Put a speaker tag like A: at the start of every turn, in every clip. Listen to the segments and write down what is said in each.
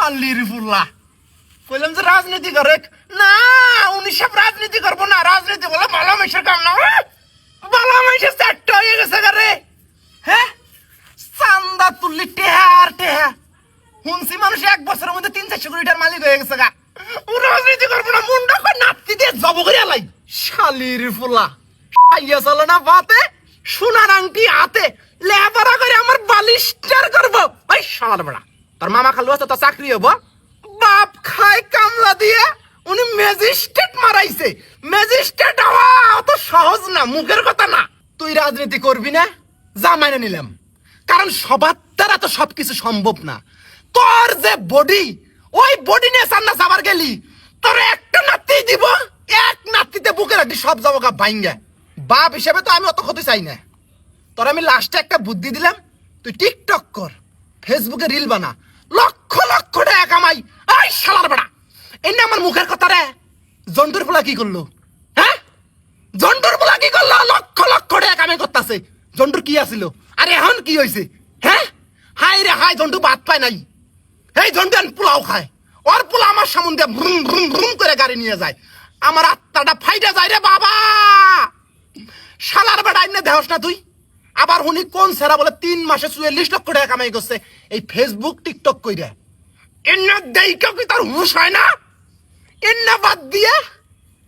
A: শালির ফুল্লা কইলাম যে রাজনীতি করে না, উনি সব রাজনীতি করব না, রাজনীতি বলে ভালো মেশের কাম না! ভালো মেশের সেট হয়ে গেছে গারে হ্যাঁ? চান্দা তুললি টেহার টেহা। হুনসি মানুষ এক বছরের মধ্যে তিন চারশো কোটি টাকার মালিক হয়ে গেছে গা। ও রাজনীতি করব না, মুন্ডা করে নাতি দিয়ে জব করে আলাই শালির ফুলা আইয়া চলো না বাতে, সোনার আংটি হাতে, লেবারা করে আমার বালিস্টার করব ওই শালার বেড়া। তোর মামা খালু আছে, তোর চাকরি হব। বাপ খায় কামলা দিয়ে, উনি ম্যাজিস্ট্রেট মারাইছে। ম্যাজিস্ট্রেট হওয়া অত সহজ না, মুখের কথা না। তুই রাজনীতি করবি না, যা মাইনে নিলাম। কারণ সবার দ্বারা তো সবকিছু সম্ভব না। তোর যে বডি ওই বডি নিয়ে সান্না যাবার গেলি, তোর একটা নাতি দিব, এক নাতিতে বুকে রাখি সব গা ভাইঙ্গা। বাপ হিসেবে তো আমি অত ক্ষতি চাই না। তোর আমি লাস্টে একটা বুদ্ধি দিলাম, তুই টিকটক কর ফেসবুকে রিল বানা। লক্ষ লক্ষ টাকা কামাই এই শালার বেড়া। এই না আমার মুখের কথা রে, জন্টুর পোলা কি করল? হ্যাঁ? জন্টুর পোলা কি করল? লক্ষ লক্ষ টাকা কামাই করতেছে। জন্টুর কি আছিল? আরে এখন কি হয়েছে হ্যাঁ? হাই রে হাই, জন্টু ভাত পায় নাই। এই এখন পোলাও খায়। ওর পোলা আমার সামন দিয়ে ভ্রুম ভ্রুম ভ্রুম করে গাড়ি নিয়ে যায়। আমার আত্মাটা ফাইটা যায় রে বাবা! শালার বেড়া এনে দেহস না তুই? আবার উনি কোন সেরা বলে তিন মাসে চুয়াল্লিশ লক্ষ টাকা কামাই করছে। এই ফেসবুক টিকটক কইরা। এনে দেই কেউ কি তার হুশ হয় না? এনে বাদ দিয়ে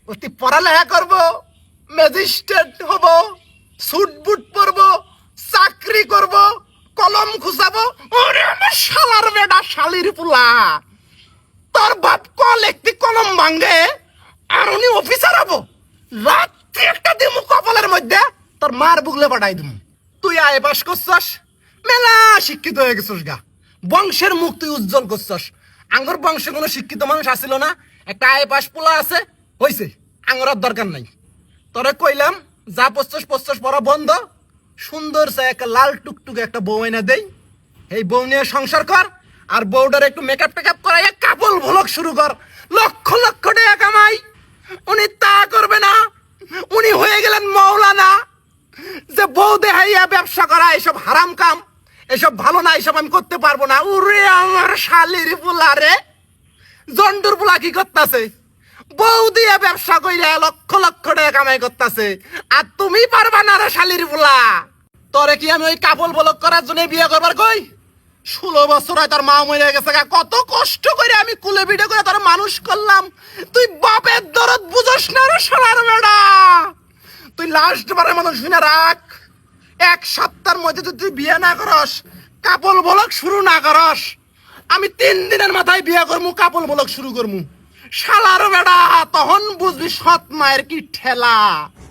A: অতি পড়ালেখা করব ম্যাজিস্ট্রেট হব সুট বুট পরব, চাকরি করব, কলম খুসাবো ওরে আমার শালার বেটা শালির পুলা। তোর বাপ কল একটি কলম ভাঙ্গে আর উনি অফিসার হব। রাত্রি একটা দিমু কপালের মধ্যে, তোর মার বুগলে পাঠাই দিমু। তুই আয় পাস করছস। মেলা শিক্ষিত হয়ে গেছস গা। বংশের মুখ তুই উজ্জ্বল করছস। আঙ্গর বংশে কোনো শিক্ষিত মানুষ আসিল না। একটা আয় পাস পোলা আছে, হইছে। আঙ্গর আর দরকার নাই। তোরে কইলাম, যা পস্তস পস্তস পড়া বন্ধ। সুন্দর সে একটা লাল টুকটুকে একটা বউ এনে দেই। এই বউ নিয়ে সংসার কর, আর বউটার একটু মেকআপ টেকআপ করাই কাপল ভ্লগ শুরু কর। লক্ষ লক্ষ টাকা কামাই। উনি তা করবে না। উনি হয়ে গেলেন মৌলানা। যে বউ দেহাইয়া ব্যবসা করা, এসব হারাম কাম। এসব ভালো না, এসব আমি করতে পারব না। উরে আমার শালির পুলারে জন্ডুর পোলা কি করতেছে? বউ দিয়ে ব্যবসা কইরা লক্ষ লক্ষ টাকা কামাই করতেছে। আর তুমি পারবা না রে শালির পোলা তোরে কি আমি ওই কাপল বলক করার জন্য বিয়ে করবার কই? ষোলো বছর হয় তোর মা মরে গেছে। কত কষ্ট করে আমি কুলে বিটে করে তোর মানুষ করলাম। তুই বাপের দরদ বুঝস না রে সোনার বেড়া। তুই লাস্ট বারের মতন শুনে রাখ। এক সপ্তাহের মধ্যে যদি বিয়ে না করস, কাপল বলক শুরু না করস, আমি তিন দিনের মাথায় বিয়ে করমু, কাপল বলক শুরু করমু। শালার বেড়া, তখন বুঝবি সৎ মায়ের কি ঠেলা।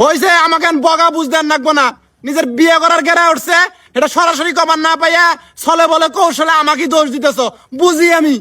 B: ওই যে আমাকে বগা বুঝতেন রাখব না। নিজের বিয়ে করার গেরা উঠছে, এটা সরাসরি কবার না পাইয়া ছলে বলে কৌশলে আমাকে দোষ দিতেছ, বুঝি আমি।